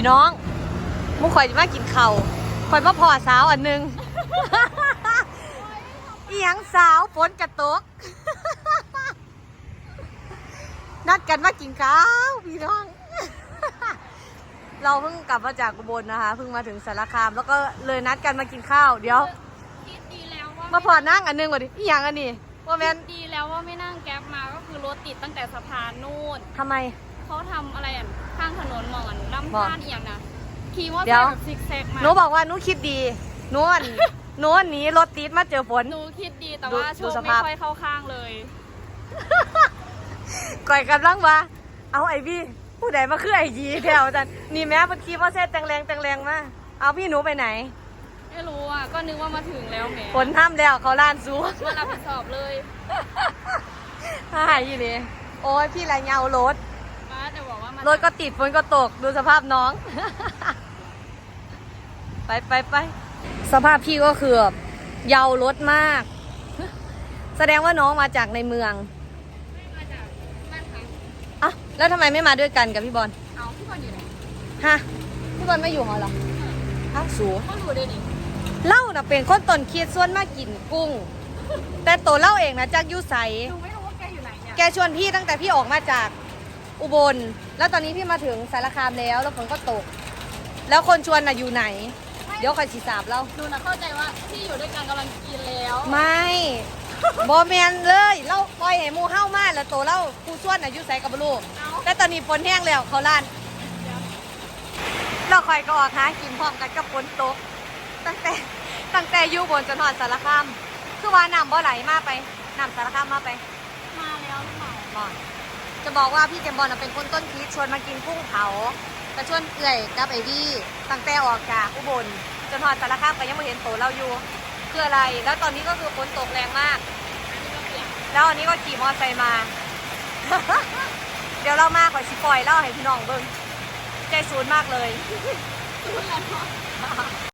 พี่น้องมุกข่อยจะมากินข้าวข่อยมาพอสาวอันหนึงอีหยังสาวฝนกระตก นัดกันมากินข้าวพี่น้อง เราเพิ่งกลับมาจากอุบลนะคะเพิ่งมาถึงสารคาม แล้วก็เลยนัดกันมากินข้าว เดี๋ยวคิดดีแล้วว่ามาพอนั่งอันหนึงก่อนดิอีหยังอันนี้ว่าแมนดีแล้วว่าไม่นั่งแก๊ปมาก็คือรถติดตั้งแต่สะพานนู่นทำไม เขาทำอะไรอะข้างถนนมองอันลำบอกพานเอียงนะขี่มอเตอร์เดี๋ไซยวค์แบบซิกแซกมาหนูบอกว่าหนูคิดดีหนูอันหนูอันหนี้รถติดมาเจอฝน หนูคิดดีแต่ดูว่าโชดูคสไม่ภาพ ค่อยเข้าข้างเลย ก่อยกันลังว่าเอาไอพี่ผู้ใดมาคือไอยีแถวจันนี่แม่เมื่อกี้พ่อเซตแตงแรงแตงแรงมาเอาพี่หนูไปไหนไม่รู้อะก็นึกว่ามาถึงแล้วแหมฝนห้ามแล้วเขาล้านซูมารับผิดชอบเลย หายยี่นี่โอ้ยพี่ไรเงารถ รถก็ติดฝนก็ตกดูสภาพน้อง ไปไปไปสภาพพี่ก็คือแบบเยาวรถมาก แสดงว่าน้องมาจากในเมืองมาจากบ้านค่ะอะแล้วทำไมไม่มาด้วยกันกับพี่บอลเอาพี่บอลอยู่ไหนฮะพี่บอลไม่อยู่หอเหรอฮะสูก็อยู่ได้ดิเล่าน่ะเป็นคนต้นคิดส่วนมากกินกุ้ง แต่ตัวเล่าเองนะจากอยุใสหนูไม่รู้ว่าแกอยู่ไหนเนี่ยแกชวนพี่ตั้งแต่พี่ออกมาจาก อุบล แล้วตอนนี้พี่มาถึงสารคามแล้ว แล้วฝนก็ตก แล้วคนชวนน่ะอยู่ไหน เดี๋ยวคอยสีสาบเรา หนูน่ะเข้าใจว่าที่อยู่ด้วยกันกำลังกินแล้วไม่บอแมนเลยเล่าปล่อยให้หมูเฮ้ามาแล้วตัวเล่าผู้ชวนน่ะอยู่ใสกับบลูกเอาแต่ตอนนี้ฝนแห้งแล้วเขาล้านเราคอยก็ออกหากินพร้อมกันกับฝนตก ตั้งแต่ตั้งแต่อยู่บนจนหอดสารคาม คือว่าน้ำบ่ไหลมาไปน้ำสารคามมาไปมาแล้วหรือเปล่าบอล จะบอกว่าพี่เจมบอลเป็นคนต้นคิดชวนมากินกุ้งเผาแต่ชวนเอื่อยกับไอวี่ตั้งแต่ออกจากอุบลจนหอดสารคามก็ยังไม่เห็นโตเราอยู่คืออะไร แล้วตอนนี้ก็คือฝนตกแรงมาก แล้วอันนี้ก็ขี่มอเตอร์ไซค์มา เดี๋ยวเรามาขอชิปล่อยเล่าให้พี่น้องเบิ้งใจสูนมากเลย